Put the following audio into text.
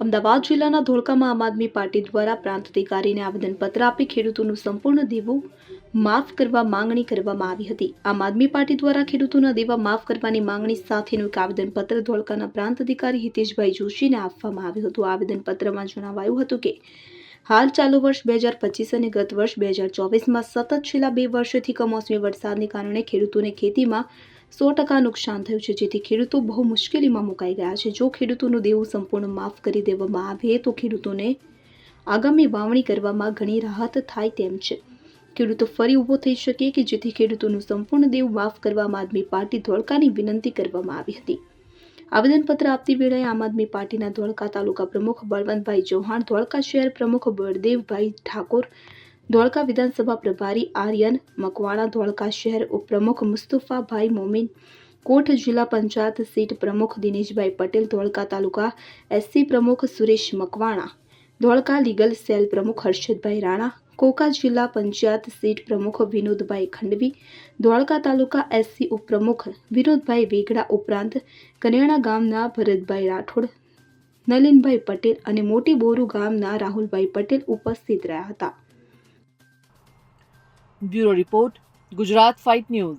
અમદાવાદ જિલ્લાના ધોળકામાં આમ આદમી પાર્ટી દ્વારા પ્રાંત અધિકારીને આવેદનપત્ર આપી ખેડૂતોનું સંપૂર્ણ દેવું માફ કરવા માંગણી કરવામાં આવી હતી. આમ આદમી પાર્ટી દ્વારા ખેડૂતોના દેવા માફ કરવાની માંગણી સાથેનું એક આવેદનપત્ર ધોળકાના પ્રાંત અધિકારી હિતેશભાઈ જોશીને આપવામાં આવ્યું હતું. આવેદનપત્રમાં જણાવાયું હતું કે, હાલ ચાલુ વર્ષ બે હજાર પચીસ અને ગત વર્ષ બે હજાર ચોવીસમાં સતત છેલ્લા બે વર્ષથી કમોસમી વરસાદને કારણે ખેડૂતોને ખેતીમાં સો ટકા નુકસાન થયું છે. જેથી ખેડૂતો બહુ મુશ્કેલીમાં મુકાઈ ગયા છે. જો ખેડૂતોનું દેવું સંપૂર્ણ માફ કરી દેવામાં આવે, તો ખેડૂતોને આગામી વાવણી કરવામાં ઘણી રાહત થાય તેમ છે. ખેડૂતો ફરી ઊભો થઈ શકે કે જેથી ખેડૂતોનું સંપૂર્ણ દેવું માફ કરવામાં આદમી પાર્ટી ધોળકાની વિનંતી કરવામાં આવી હતી. આવેદનપત્ર આપતી વેળાએ આમ આદમી પાર્ટીના ધોળકા તાલુકા પ્રમુખ બળવંતભાઈ ચૌહાણ, ધોળકા શહેર પ્રમુખ બળદેવભાઈ ઠાકોર ધોળકા વિધાનસભા પ્રભારી આર્યન મકવાણા, ધોળકા શહેર ઉપપ્રમુખ મુસ્તુફાભાઈ મોમીન કોટ જિલ્લા પંચાયત સીટ પ્રમુખ દિનેશભાઈ પટેલ, ધોળકા તાલુકા એસસી પ્રમુખ સુરેશ મકવાણા, ધોળકા લીગલ સેલ પ્રમુખ હર્ષદભાઈ રાણા, કોકા જિલ્લા પંચાયત સીટ પ્રમુખ વિનોદભાઈ ખંડવી, ધોળકા તાલુકા એસસી ઉપપ્રમુખ વિનોદભાઈ વેગડા ઉપરાંત કનેણા ગામના ભરતભાઈ રાઠોડ, નલિનભાઈ પટેલ અને મોટી બોરુ ગામના રાહુલભાઈ પટેલ ઉપસ્થિત રહ્યા હતા. Bureau Report, Gujarat Fight News.